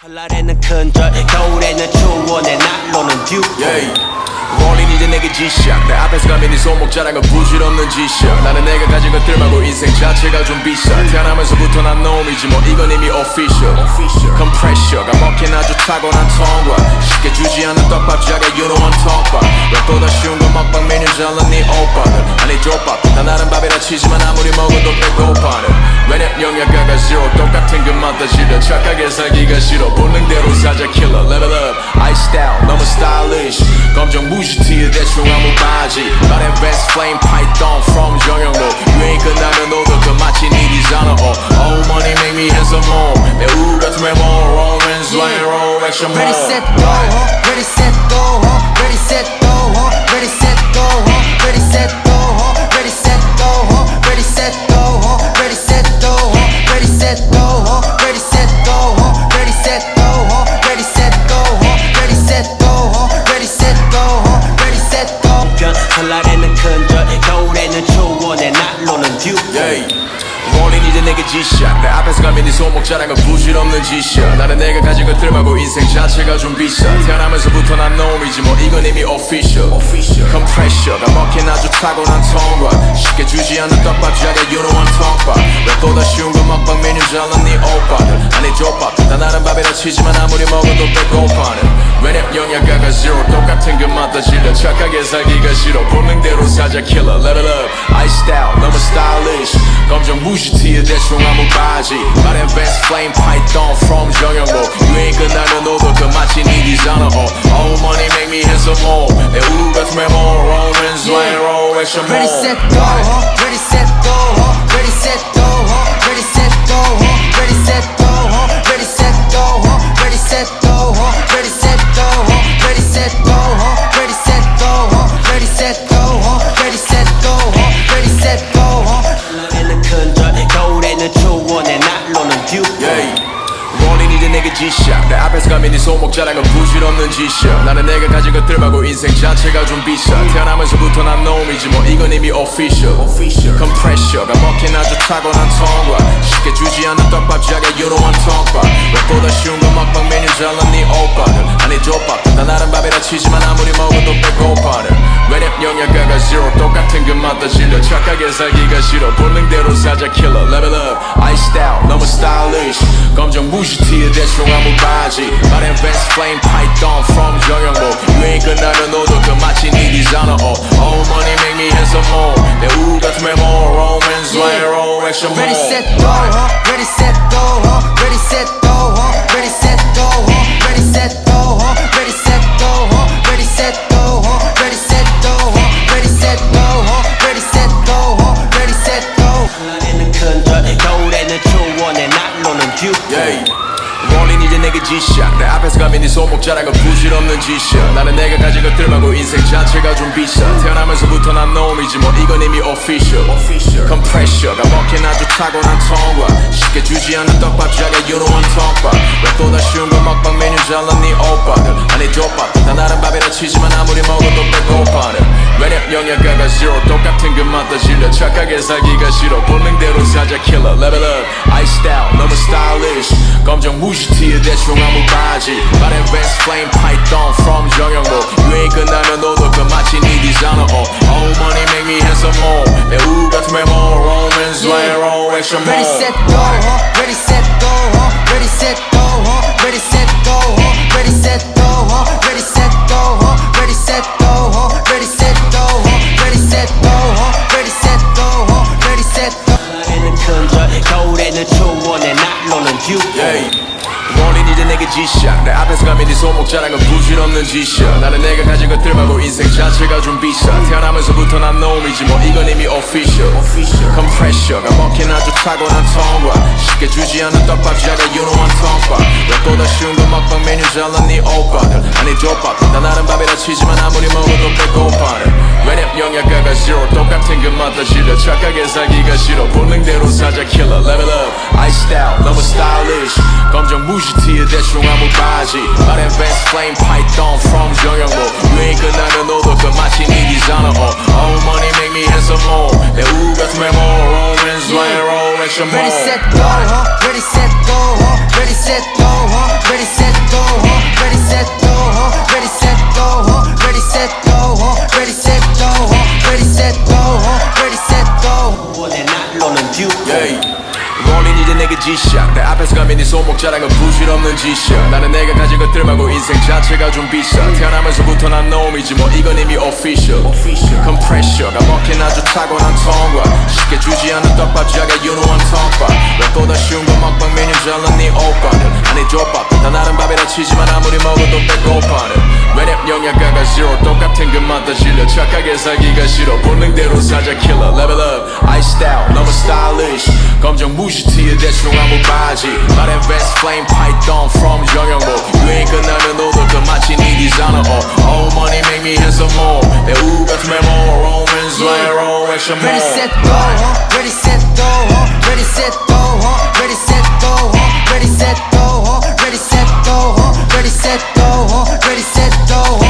설날에는 큰절 겨울에는 추워 내 난로는 듀 rolling 이제 내게 지시야. 내 앞에서 가면 네 손목 자랑은 부질없는 짓이야. 나는 내가 가진 것들만고 인생 자체가 좀 비싸. 태어나면서부터 난 놈이지 뭐. 이건 이미 official. Compressio가 먹힌 아주 타고난 ton과. 쉽게 주지 않는 떡밥 자가 유노한 턱밥 랩보다 쉬운 건 먹방 메뉴 잘난 네 오빠들 아니 족밥 밥이라 치지만 아무리 먹어도 배고파는 왜냐 영양가가 zero 똑같은 것만 다 싫어 착하게 살기가 싫어 본능대로 사자 killer level up I style 너무 stylish 검정 무지 티에 대충 아무 바지 flame python from 정영로 유행 끝나면 오도 그 마치 네 디자이너 oh, oh money make me handsome more 내 우울 같은 외모 romance like roll action Ready more set go? Ready set go 네 손목 자랑은 부질없는 짓이야. 나는 내가 가진 것들만고 인생 자체가 좀 비싸. 태어나면서부터 난 놈이지 뭐. 이건 이미 official. Compressio가 먹힌 아주 타고난 ton과. 쉽게 주지 않는 떡밥 자가 유노한 턱밥 랩보다 쉬운 건 먹방 메뉴 잘난 네 오빠들. 아니 족밥. 난 나름 밥이라 치지만 아무리 먹어도 배고파는 zero 똑같은 것만 다 질려 착하게 살기가 싫어 본능대로 사자 killer let it up I style 너무 stylish 검정 무지 티에 대충 아무 바지 말엔 best flame python from 정영로 유행 끝나면 오도 그 마치 네 디자이너 oh, oh money make me handsome more 내 우울 같은 외모 romance like roll action more Ready set go huh? Ready set go 지시야. 내 앞에서 가면 네 손목 자랑은 부질없는 짓이야. 나는 내가 가진 것들만고 인생 자체가 좀 비싸. 태어나면서부터 난 놈이지 뭐. 이건 이미 official. Compressio가 먹힌 아주 타고난 ton과 쉽게 주지 않는 떡밥 자가 유노한 턱밥 랩보다 쉬운 건 먹방 메뉴 잘난 네 오빠들. 아니 족밥 난 나름 밥이라 치지만 아무리 먹어도 배고파는 왜냐 영양가가 zero. 똑같은 것만 다 질려. 착하게 살기가 싫어. 본능대로 사자 level up. I style 너무 stylish. 검정 무지 티에 대충 무 바지 말엔 best flame python from 정영로 유행 끝나면 오도 그 마치 네 디자이너 oh, oh money make me handsome more 내 우울 같은 외모 romance like roll action more Ready set go 자랑은 부질없는 짓이야. 나는 내가 가진 것들만고 인생 자체가 좀 비싸. 태어나면서부터 난 놈이지 뭐. 이건 이미 official. Compressio가 먹힌 아주 타고난 ton과 쉽게 주지 않는 떡밥 자가 유노한 턱밥 랩보다 쉬운 건 먹방 메뉴 잘난 네 오빠들. 아니 족밥. 난 나름 밥이라 치지만 아무리 먹어도 배고파는 왜냐 영양가가 zero. 똑같은 것만 다 질려. 착하게 살기가 싫어. 본능대로 사자 killer. Level up. I style 너무 stylish 검정 무지 티에 대충 아무 바지 말엔 best flame python from 정영로 유행 끝나면 오도 그 마치 네 디자이너 oh, oh money make me handsome more 내 우울 같은 외모 romance like roll action more Ready set go huh? Ready set go huh? Ready set go huh? Ready set go huh? 지시야. 내 앞에서 가면 네 손목 자랑은 부질없는 짓이야. 나는 내가 가진 것들만고 인생 자체가 좀 비싸. 태어나면서부터 난 놈이지 뭐. 이건 이미 official. Compressio가 먹힌 아주 타고난 ton과 쉽게 주지 않는 떡밥 자가 유노한 턱밥 랩보다 쉬운 건 먹방 메뉴 잘난 네 오빠들. 아니 족밥. 나 나름 밥이라 치지만 아무리 먹어도 배고파네 왜냐 영양가가 zero. 똑같은 그 맛도 싫어 착하게 살기가 싫어. 본능대로 사자 up. ice style 너무 stylish 검정 무지 티에 대충 아무 바지 말해 best flame python from 정영모 유행 끝나면 너도 그 맛이 니기잖아 oh, oh money make me handsome more 내 우 같은 메모 romance like roll action more Ready set go huh? Ready set go huh? Ready set go huh? Ready set go huh? Ready set go huh? Ready set go huh? Ready set go huh? Ready set go huh? Ready set go huh? Ready set go 원해 난로는 듀 yeah. 내게 지시야. 내 앞에서 가면 네 손목 자랑은 부질없는 짓이야. 나는 내가 가진 것들만고 인생 자체가 좀 비싸. 태어나면서부터 난 놈이지 뭐. 이건 이미 official. Compressio가 먹힌 아주 타고난 통과 쉽게 주지 않는 떡밥 자가 유노한 턱밥 왜보다 쉬운 건 먹방 메뉴 잘난 네 오빠들 아니 족밥 다 나름 밥이라 치지만 아무리 먹어도 배고파는 왜냐 영양가가 zero 똑같은 그 맛도 질려 착하게 살기가 싫어 본능대로 사자 killer level up ice style 너무 stylish 검정 무지 티에 대충 아무 바지 말해 best flame python from 정영모 유행 끝나면 너도 그 맛이 니디잖아 oh, oh money make me handsome more 내 우 같은 메모 romance like roll action more Ready set go? Ready set go? Ready set go? Ready set go? Ready set go set go huh? Ready set go huh?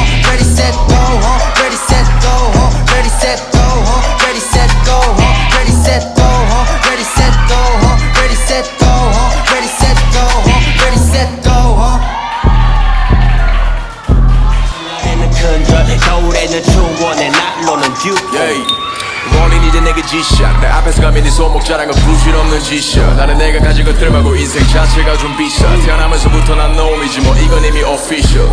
가면 네 손목 자랑은 부질없는 짓이야. 나는 내가 가진 것들만고 인생 자체가 좀 비싸. 태어나면서부터 난 놈이지 뭐. 이건 이미 official.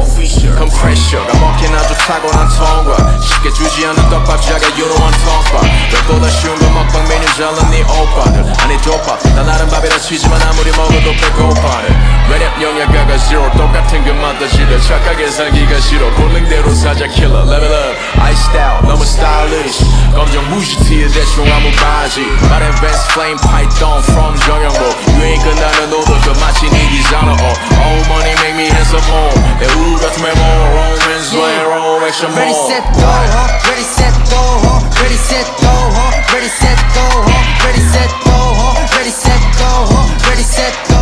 Compressio가 먹힌 아주 타고난 통과 쉽게 주지 않는 떡밥자가 유노한 턱밥 몇보다 쉬운 건 먹방 메뉴 잘난 네 오빠들. 아니 족밥. 나 나름 밥이라 치지만 아무리 먹어도 배고파네 왜냐 영양가가 zero 똑같은 그 맛도 질려 착하게 살기가 싫어 본능대로 사자 killer level up ice style 너무 stylish 검정 무지 티에 대충 아무 바지 말해 best flame python from 정영모 유행 끝나면 너도 그 맛이 니기잖아 oh, oh money make me handsome more 내우 같은 메모 romance like roll action more Ready set go huh? Ready set go huh? Ready set go huh? Ready set go huh? Ready set go huh? Ready set go huh? Ready set go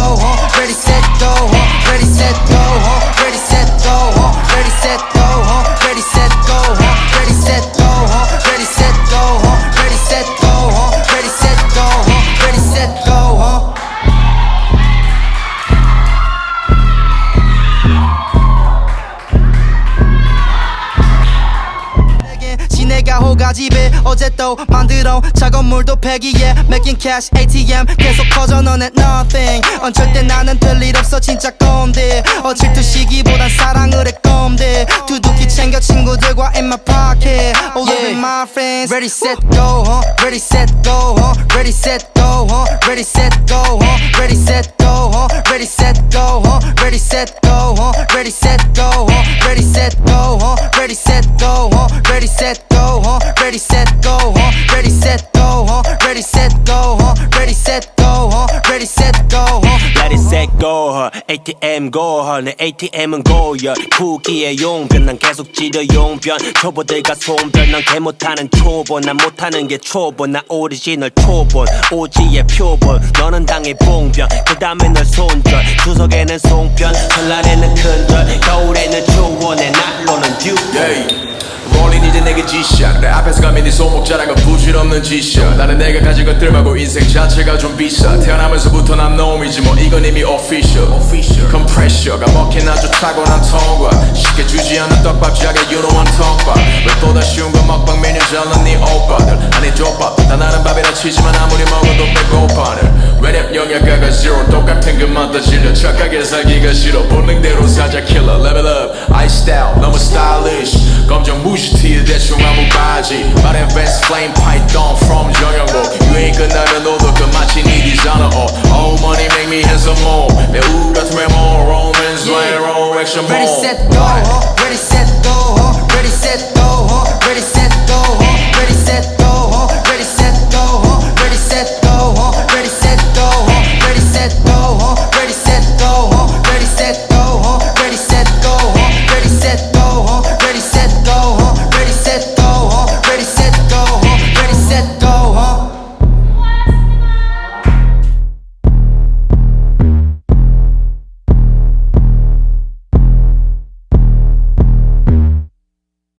만들어 작은 물도 패기에 making cash ATM 계속 커져 너네 nothing 얹힐 때 나는 될 일 없어 진짜 꼰대 어 질투시기보단 사랑을 해 꼰대 두둑히 챙겨 친구들과 in my pocket all of it my friends ready set go huh? ready set go huh? ready set go huh? ready set go huh? ready set go huh? ready set go huh? ready set go huh? ready set go huh? ready set go huh? ready set go huh? ready set go her ATM her 내 ATM은 고여 쿠키의 용변 난 계속 지려 용변. 초보들과 손변 난 개 못하는 초보. 난 못하는 게 초보. 나 오리지널 초본 오지의 표본. 너는 당의 봉변. 그 다음에 널 손절. 주석에는 송편. 설날에는 큰절. 겨울에는 추워 내 난로는 듀 yeah. 롤린 이제 내게 지시야 내 없는 짓이야. 나는 내가 가진 것들만고 인생 자체가 좀 비싸. 태어나면서부터 난 놈이지 뭐. 이건 이미 official. Compressio가 먹힌 아주 타고난 통과 쉽게 주지 않는 떡밥자가 유노한 턱밥 왜보다 쉬운 건 먹방 메뉴 잘난 네 오빠들. 아니 족밥. 다 나름 밥이라 치지만 아무리 먹어도 배고파네 왜냐 영양가가 zero. 똑같은 그 맛도 질려. 착하게 살기가 싫어. 본능대로 사자 killer. Level up. Ice style. 너무 stylish 검정 무지 티에 대충 아무 바지 말해 best flame python from 정영모 유행 끝나면 너도 그 맛이 니디잖아 oh, oh money make me handsome more 내우 같은 메모 romance like roll action more Ready set go huh?